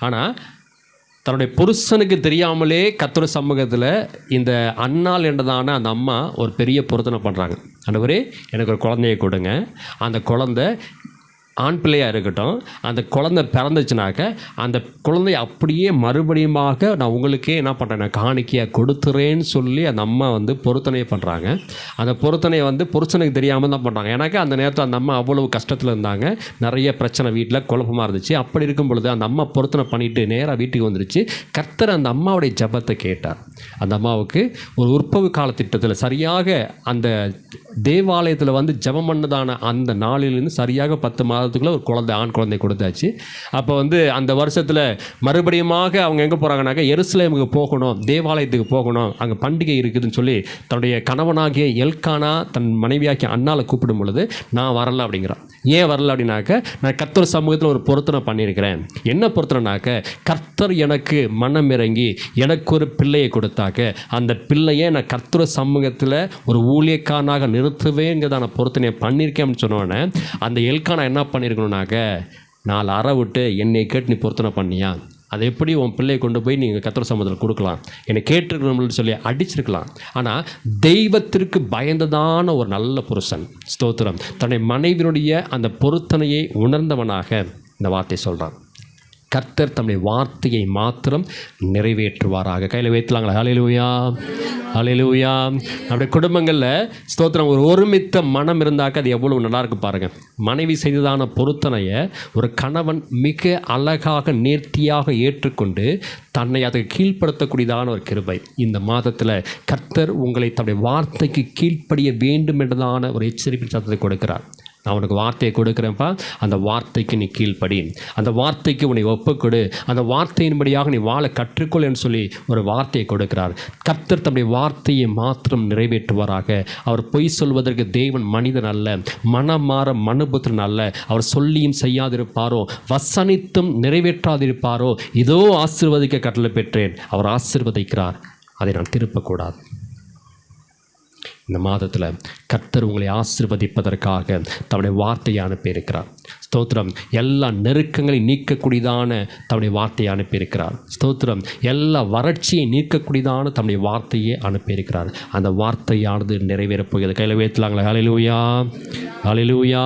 ஆனால் தன்னுடைய புருஷனுக்கு தெரியாமலே கத்துற சமூகத்தில் இந்த அண்ணால் என்றதான அந்த அம்மா ஒரு பெரிய பொருத்தனை பண்ணுறாங்க அந்தவரே எனக்கு ஒரு குழந்தைய கொடுங்க. அந்த குழந்தை ஆண் பிள்ளையாக இருக்கட்டும் அந்த குழந்தை பிறந்துச்சுனாக்க அந்த குழந்தைய அப்படியே மறுபடியுமாக நான் உங்களுக்கே என்ன பண்ணுறேன் நான் காணிக்கையாக கொடுத்துறேன்னு சொல்லி அந்த அம்மா வந்து பொருத்தனையை பண்ணுறாங்க அந்த பொருத்தனையை வந்து புருஷனுக்கு தெரியாமல் தான் பண்ணுறாங்க ஏன்னாக்கா அந்த நேரத்தில் அந்த அம்மா அவ்வளவு கஷ்டத்தில் இருந்தாங்க. நிறைய பிரச்சனை வீட்டில் குழப்பமாக இருந்துச்சு. அப்படி இருக்கும் பொழுது அந்த அம்மா பொருத்தனை பண்ணிட்டு நேராக வீட்டுக்கு வந்துருச்சு. கர்த்தர் அந்த அம்மாவுடைய ஜெபத்தை கேட்டார். அந்த அம்மாவுக்கு ஒரு உற்பவு கால திட்டத்தில் சரியாக அந்த தேவாலயத்தில் வந்து ஜெபம் பண்ணதான அந்த நாளிலிருந்து சரியாக பத்து மாதம் மாதத்துக்குள்ளே ஒரு குழந்தை ஆண் குழந்தை கொடுத்தாச்சு. அப்போ வந்து அந்த வருஷத்தில் மறுபடியுமாக அவங்க எங்கே போகிறாங்கனாக்கா எருசலேமுக்கு போகணும் தேவாலயத்துக்கு போகணும் அங்கே பண்டிகை இருக்குதுன்னு சொல்லி தன்னுடைய கணவனாகிய எல்கானா தன் மனைவியாக்கிய அண்ணாவை கூப்பிடும் பொழுது நான் வரல அப்படிங்கிறான். ஏன் வரல அப்படின்னாக்க நான் கர்த்தர் சமூகத்தில் ஒரு பொருத்தனை பண்ணியிருக்கிறேன். என்ன பொருத்தனைனாக்க கர்த்தர் எனக்கு மனம் இறங்கி எனக்கு ஒரு பிள்ளையை கொடுத்தாக்க அந்த பிள்ளையை நான் கர்த்தர் சமூகத்தில் ஒரு ஊழியக்காரனாக நிறுத்துவேங்கிறதான பொருத்தனையை பண்ணியிருக்கேன் அப்படின்னு சொன்னோடனே அந்த எல்கானா என்ன பண்ணியிருக்கணுனாக்க நாலு அறை விட்டு என்னை கேட்டு நீ பொருத்தனை பண்ணியா? அதை எப்படி உன் பிள்ளையை கொண்டு போய் நீங்கள் கத்திர சமுதிரம் கொடுக்கலாம்? என்னை கேட்டிருக்கணும்னு சொல்லி அடிச்சிருக்கலாம். ஆனால் தெய்வத்திற்கு பயந்ததான ஒரு நல்ல புருஷன் ஸ்தோத்திரம் தன்னை மனைவியினுடைய அந்த பொருத்தனையை உணர்ந்தவனாக இந்த வார்த்தை சொல்கிறான் கர்த்தர் தம்முடைய வார்த்தையை மாத்திரம் நிறைவேற்றுவாராக. கையில் வைத்துலாங்களா ஹalleluya ஹalleluya நம்முடைய குடும்பங்களில் ஸ்தோத்திரம் ஒரு ஒருமித்த மனம் இருந்தாக்க அது எவ்வளவு நல்லாயிருக்கு பாருங்கள் மனைவி செய்ததான பொருத்தனையை ஒரு கணவன் மிக அழகாக நேர்த்தியாக ஏற்றுக்கொண்டு தன்னை அதுக்கு கீழ்ப்படுத்தக்கூடியதான ஒரு கிருபை. இந்த மாதத்தில் கர்த்தர் உங்களை தம்முடைய வார்த்தைக்கு கீழ்ப்படிய வேண்டும் என்றதான ஒரு எச்சரிப்பு சத்தத்தை கொடுக்கிறார். நான் உனக்கு வார்த்தையை கொடுக்குறேன்ப்பா. அந்த வார்த்தைக்கு நீ கீழ்ப்படி. அந்த வார்த்தைக்கு உன்னை ஒப்புக்கொடு. அந்த வார்த்தையின்படியாக நீ வாழ கற்றுக்கொள் என்று சொல்லி ஒரு வார்த்தையை கொடுக்கிறார். கர்த்தர் தம்முடைய வார்த்தையை மாத்திரம் நிறைவேற்றுவாராக. அவர் பொய் சொல்வதற்கு தேவன் மனிதன் அல்ல. மனம் மாற மனுபுத்திரன் அல்ல. அவர் சொல்லியும் செய்யாதிருப்பாரோ? வசனித்தும் நிறைவேற்றாதிருப்பாரோ? இதோ ஆசிர்வதிக்க கட்டளை பெற்றேன். அவர் ஆசீர்வதிக்கிறார். அதை நான் திருப்பக்கூடாது. இந்த மாதத்தில் கர்த்தர் உங்களை ஆசிர்வதிப்பதற்காக தம்முடைய வார்த்தையை அனுப்பியிருக்கிறார். ஸ்தோத்திரம். எல்லா நெருக்கங்களையும் நீக்கக்கூடியதான தம்முடைய வார்த்தையை அனுப்பியிருக்கிறார். ஸ்தோத்திரம். எல்லா வறட்சியை நீக்கக்கூடியதான தம்முடைய வார்த்தையை அனுப்பியிருக்கிறார். அந்த வார்த்தையானது நிறைவேறப் போகிறது கையில் வேத்தலாங்களா ஹalleluya ஹalleluya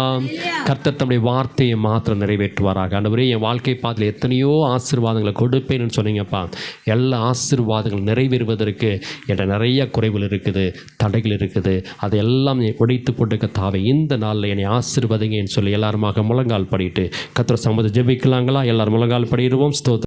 கர்த்தர் தம்முடைய வார்த்தையை மாத்திரம் நிறைவேற்றுவாராக. ஆண்டவரே என் வாழ்க்கை பாதையில் எத்தனையோ ஆசீர்வாதங்களை கொடுப்பேன்னு சொன்னீங்கப்பா. எல்லா ஆசீர்வாதங்கள் நிறைவேறுவதற்கு என்ற நிறைய குறைகள் இருக்குது தடைகள் இருக்குது. அதையெல்லாம் எல்லாம் உடைத்து போட்டுக்க தாவை இந்த நாளில் என்னை ஆசிர்வதிங்கன்னு சொல்லி எல்லாருமாக முழங்கால் படிட்டு கத்திர சம்மதி ஜெபிக்கலாங்களா? எல்லாரும் முழங்கால் படிடுவோம் ஸ்தோத்திரம்.